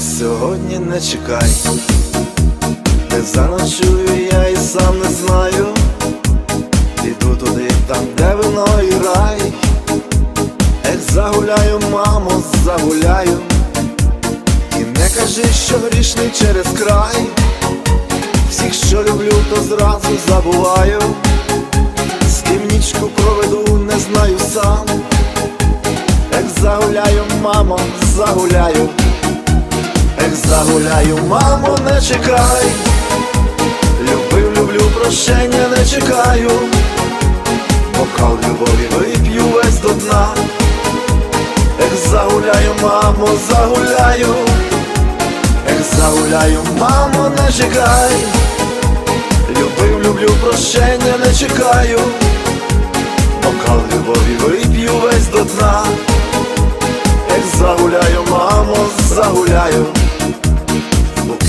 сьогодні не чекай, не заночую я і сам не знаю. Піду туди, там, де вино і рай. Ех, загуляю, мамо, загуляю. І не кажи, що грішний через край. Всіх, що люблю, то зразу забуваю. З ким нічку проведу, не знаю сам. Ех, загуляю, мамо, загуляю. Ех, загуляю, мамо, не чекай. Любив, люблю, прощення не чекаю. Бокал любові вип'ю весь до дна. Ех, загуляю, мамо, загуляю. Ех, загуляю, мамо, не чекай. Любив, люблю, прощення не чекаю. Бокал любові вип'ю весь до дна.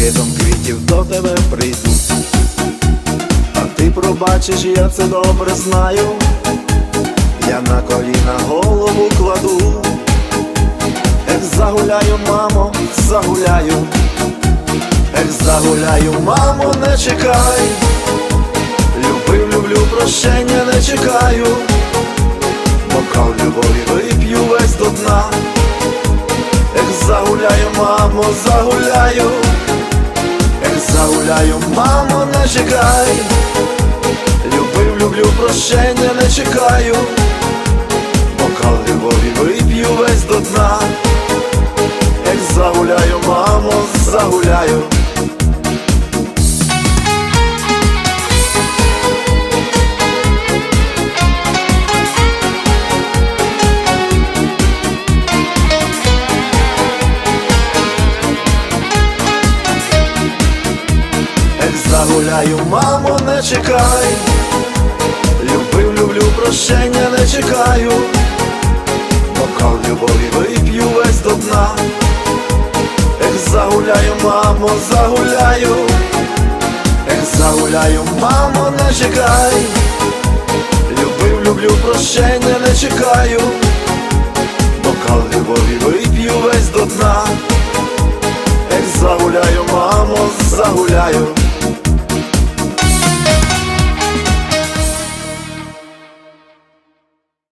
Букетом квітів до тебе прийду. А ти пробачиш, я це добре знаю. Я на коліна голову кладу. Ех, загуляю, мамо, загуляю. Ех, загуляю, мамо, не чекай. Любив, люблю, прощення не чекаю. Бокал любові вип'ю весь до дна. Загуляю, мамо, загуляю. Загуляю, мамо, не чекай. Любив, люблю, прощення не чекаю. Бокал любові вип'ю весь до дна. як загуляю, мамо, загуляю. Загуляю, мамо, не чекай. Любив, люблю, прощення не чекаю. Бокал любові вип'ю весь до дна. Ех, загуляю, мамо, загуляю. Ех, загуляю, мамо, не чекай. Любив, люблю, прощення не чекаю. Бокал любові вип'ю весь до дна. Загуляю, мамо, загуляю.